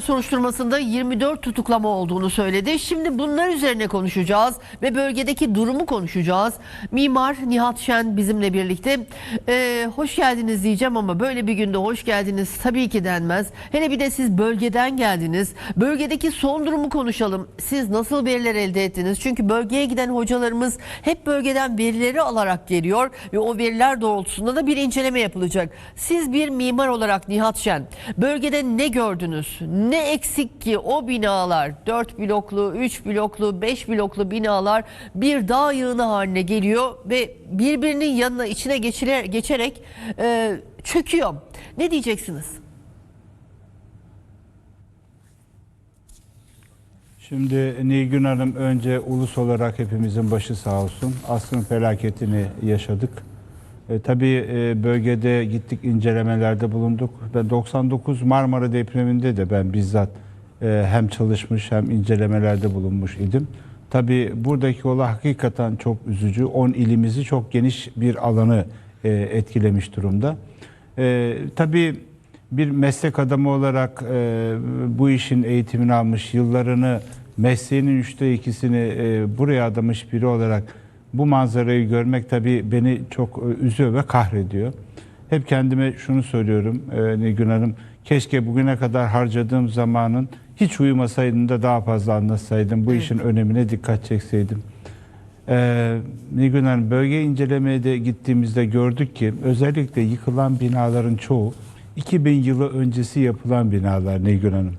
soruşturmasında 24 tutuklama olduğunu söyledi. Şimdi bunlar üzerine konuşacağız ve bölgedeki durumu konuşacağız. Mimar Nihat Şen bizimle birlikte. Ee, hoş geldiniz diyeceğim ama böyle bir günde hoş geldiniz tabii ki denmez. Hele bir de siz bölgeden geldiniz. Bölgedeki son durumu konuşalım. Siz nasıl veriler elde ettiniz? Çünkü bölgeye giden hocalarımız hep bölgeden verileri alarak geliyor ve o veriler doğrultusunda da bir inceleme yapılacak. Siz bir mimar olarak Nihat Şen bölgede ne gördünüz? Ne eksik ki o binalar 4 bloklu, 3 bloklu, 5 bloklu binalar bir dağ yığını haline geliyor ve birbirinin yanına içine geçire, geçerek e, çöküyor. Ne diyeceksiniz? Şimdi Nilgün Hanım önce ulus olarak hepimizin başı sağ olsun. Asrın felaketini yaşadık. E, tabii e, bölgede gittik incelemelerde bulunduk. Ben 99 Marmara depreminde de ben bizzat e, hem çalışmış hem incelemelerde bulunmuş idim. Tabii buradaki olay hakikaten çok üzücü. 10 ilimizi çok geniş bir alanı etkilemiş durumda. Tabii bir meslek adamı olarak bu işin eğitimini almış, yıllarını mesleğinin üçte ikisini buraya adamış biri olarak bu manzarayı görmek tabii beni çok e, üzüyor ve kahrediyor. Hep kendime şunu söylüyorum e, Nilgün Hanım, keşke bugüne kadar harcadığım zamanın hiç uyumasaydım da daha fazla anlatsaydım, bu işin önemine dikkat çekseydim. Ee, Nilgün Hanım bölge incelemeye de gittiğimizde gördük ki özellikle yıkılan binaların çoğu 2000 yılı öncesi yapılan binalar Nilgün Hanım.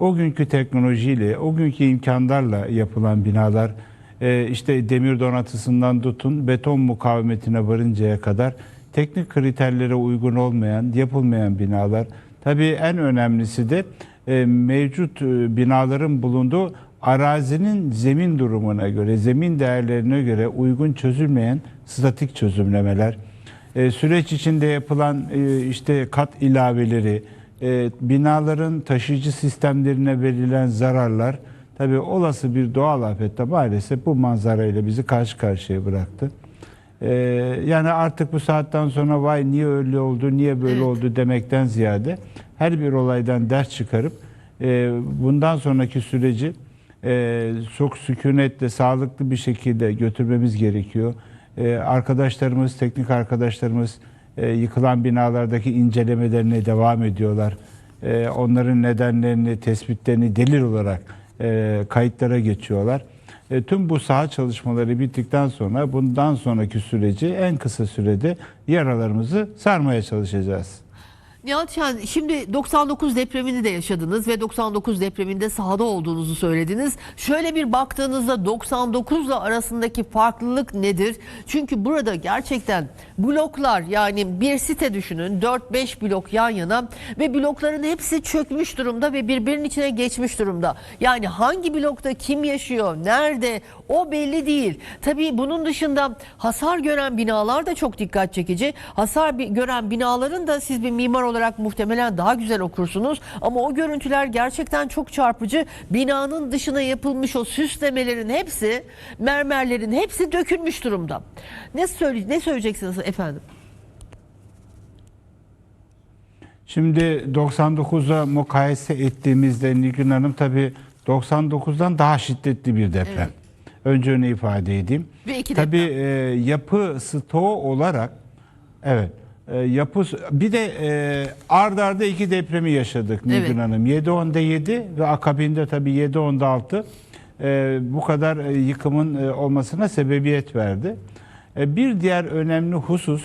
O günkü teknolojiyle, o günkü imkanlarla yapılan binalar e, işte demir donatısından tutun beton mukavemetine varıncaya kadar teknik kriterlere uygun olmayan, yapılmayan binalar. Tabii en önemlisi de e, mevcut e, binaların bulunduğu arazinin zemin durumuna göre, zemin değerlerine göre uygun çözülmeyen statik çözümlemeler. E, süreç içinde yapılan işte kat ilaveleri, binaların taşıyıcı sistemlerine verilen zararlar, tabii olası bir doğal afette maalesef bu manzarayla bizi karşı karşıya bıraktı. E, yani artık bu saatten sonra vay niye öyle oldu, niye böyle oldu demekten ziyade her bir olaydan ders çıkarıp e, bundan sonraki süreci e, çok sükunetle, sağlıklı bir şekilde götürmemiz gerekiyor. E, arkadaşlarımız, teknik arkadaşlarımız e, yıkılan binalardaki incelemelerine devam ediyorlar. E, onların nedenlerini, tespitlerini delil olarak e, kayıtlara geçiyorlar. E, tüm bu saha çalışmaları bittikten sonra bundan sonraki süreci en kısa sürede yaralarımızı sarmaya çalışacağız. Nihat Şen şimdi 99 depremini de yaşadınız ve 99 depreminde sahada olduğunuzu söylediniz. Şöyle bir baktığınızda 99 ile arasındaki farklılık nedir? Çünkü burada gerçekten bloklar yani bir site düşünün 4-5 blok yan yana ve blokların hepsi çökmüş durumda ve birbirinin içine geçmiş durumda. Yani hangi blokta kim yaşıyor, nerede o belli değil. Tabii bunun dışında hasar gören binalar da çok dikkat çekici. Hasar gören binaların da siz bir mimar olarak muhtemelen daha güzel okursunuz. Ama o görüntüler gerçekten çok çarpıcı. Binanın dışına yapılmış o süslemelerin hepsi, mermerlerin hepsi dökülmüş durumda. Ne söyle ne söyleyeceksiniz efendim? Şimdi 99'a mukayese ettiğimizde Nilgün Hanım tabii 99'dan daha şiddetli bir deprem. Evet. Önce onu ifade edeyim. Tabii deprem. e, yapı stoğu olarak evet e, yapı bir de e, ard arda iki depremi yaşadık Nilgün Evet. Hanım. 7.10'da 7 ve akabinde tabii 7.10'da 6 e, bu kadar e, yıkımın e, olmasına sebebiyet verdi. E, bir diğer önemli husus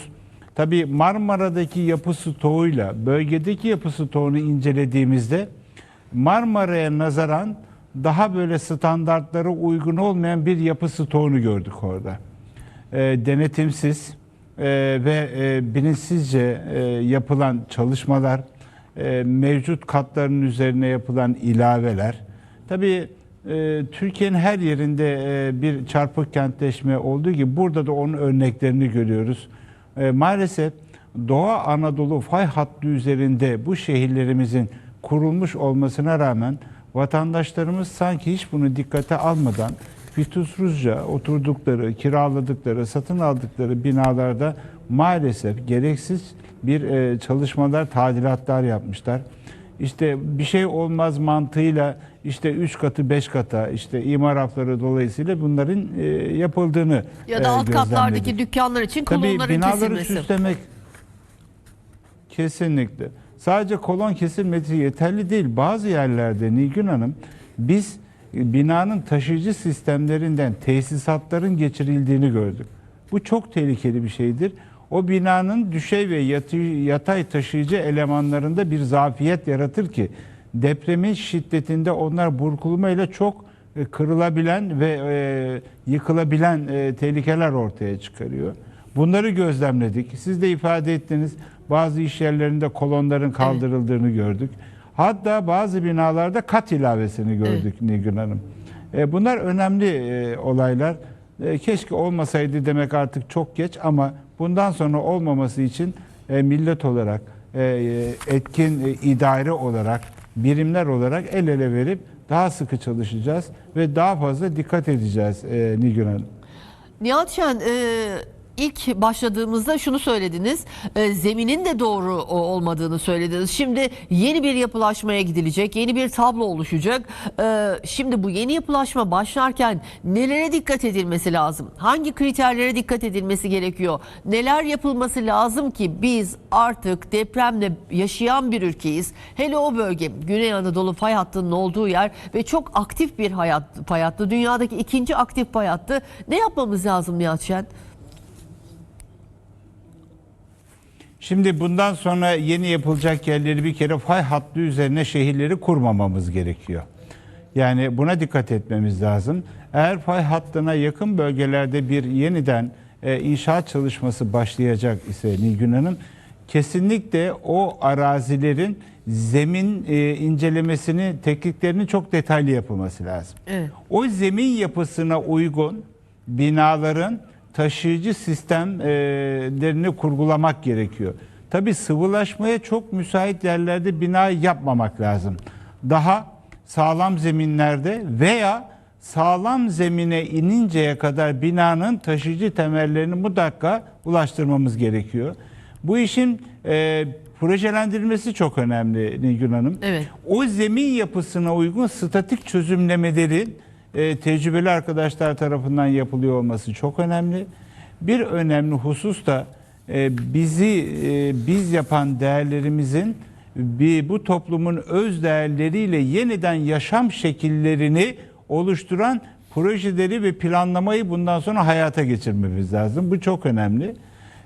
Tabii Marmara'daki yapı stoğuyla bölgedeki yapı stoğunu incelediğimizde Marmara'ya nazaran daha böyle standartlara uygun olmayan bir yapı stoğunu gördük orada. E, denetimsiz e, ve e, bilinçsizce e, yapılan çalışmalar, e, mevcut katların üzerine yapılan ilaveler. Tabii e, Türkiye'nin her yerinde e, bir çarpık kentleşme olduğu gibi burada da onun örneklerini görüyoruz. E, maalesef Doğu Anadolu fay hattı üzerinde bu şehirlerimizin kurulmuş olmasına rağmen vatandaşlarımız sanki hiç bunu dikkate almadan fütursuzca oturdukları, kiraladıkları, satın aldıkları binalarda maalesef gereksiz bir e, çalışmalar, tadilatlar yapmışlar. işte bir şey olmaz mantığıyla işte 3 katı 5 kata işte imar hafları dolayısıyla bunların e, yapıldığını Ya da e, alt katlardaki dükkanlar için Tabii kolonların binaları kesilmesi. süslemek kesinlikle. Sadece kolon kesilmesi yeterli değil. Bazı yerlerde Nilgün Hanım biz e, binanın taşıyıcı sistemlerinden tesisatların geçirildiğini gördük. Bu çok tehlikeli bir şeydir. O binanın düşey ve yatay taşıyıcı elemanlarında bir zafiyet yaratır ki depremin şiddetinde onlar burkulmayla çok e, kırılabilen ve e, yıkılabilen e, tehlikeler ortaya çıkarıyor. Bunları gözlemledik. Siz de ifade ettiniz. Bazı iş yerlerinde kolonların kaldırıldığını gördük. Hatta bazı binalarda kat ilavesini gördük Nilgün Hanım. E, bunlar önemli e, olaylar. E, keşke olmasaydı demek artık çok geç ama bundan sonra olmaması için e, millet olarak, e, e, etkin e, idare olarak, birimler olarak el ele verip daha sıkı çalışacağız ve daha fazla dikkat edeceğiz e, Nilgün Hanım. Nihat Şen e, ilk başladığımızda şunu söylediniz. e, zeminin de doğru olmadığını söylediniz. Şimdi yeni bir yapılaşmaya gidilecek. Yeni bir tablo oluşacak. E, şimdi bu yeni yapılaşma başlarken nelere dikkat edilmesi lazım? Hangi kriterlere dikkat edilmesi gerekiyor? Neler yapılması lazım ki biz artık depremle yaşayan bir ülkeyiz. Hele o bölge Güney Anadolu fay hattının olduğu yer ve çok aktif bir hayat, fay hattı. Dünyadaki ikinci aktif fay hattı. Ne yapmamız lazım Nihat Şen? Şimdi bundan sonra yeni yapılacak yerleri bir kere fay hattı üzerine şehirleri kurmamamız gerekiyor. Yani buna dikkat etmemiz lazım. Eğer fay hattına yakın bölgelerde bir yeniden e, inşaat çalışması başlayacak ise Nilgün Hanım kesinlikle o arazilerin zemin e, incelemesini, tekniklerinin çok detaylı yapılması lazım. Evet. O zemin yapısına uygun binaların taşıyıcı sistemlerini kurgulamak gerekiyor. Tabii sıvılaşmaya çok müsait yerlerde bina yapmamak lazım. Daha sağlam zeminlerde veya sağlam zemine ininceye kadar binanın taşıyıcı temellerini mutlaka ulaştırmamız gerekiyor. Bu işin e, projelendirilmesi çok önemli Nilgün Hanım. Evet. O zemin yapısına uygun statik çözümlemelerin e, tecrübeli arkadaşlar tarafından yapılıyor olması çok önemli. Bir önemli husus da e, bizi e, biz yapan değerlerimizin bir bu toplumun öz değerleriyle yeniden yaşam şekillerini oluşturan projeleri ve planlamayı bundan sonra hayata geçirmemiz lazım. Bu çok önemli.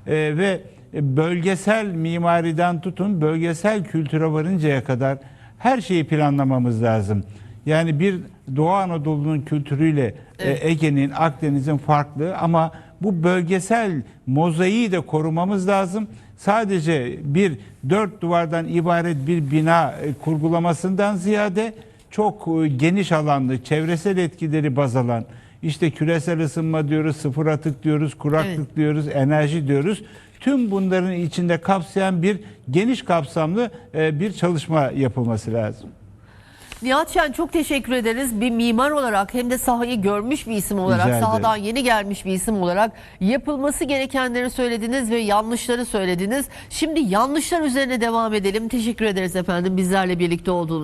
E, ve bölgesel mimariden tutun bölgesel kültüre varıncaya kadar her şeyi planlamamız lazım. Yani bir Doğu Anadolu'nun kültürüyle e, Ege'nin, Akdeniz'in farklı ama bu bölgesel mozaiği de korumamız lazım. Sadece bir dört duvardan ibaret bir bina e, kurgulamasından ziyade çok e, geniş alanlı, çevresel etkileri baz alan, işte küresel ısınma diyoruz, sıfır atık diyoruz, kuraklık Evet. diyoruz, enerji diyoruz. Tüm bunların içinde kapsayan bir geniş kapsamlı bir çalışma yapılması lazım. Nihat Şen çok teşekkür ederiz. Bir mimar olarak hem de sahayı görmüş bir isim olarak, Rica sahadan yeni gelmiş bir isim olarak yapılması gerekenleri söylediniz ve yanlışları söylediniz. Şimdi yanlışlar üzerine devam edelim. Teşekkür ederiz efendim bizlerle birlikte olduğunuz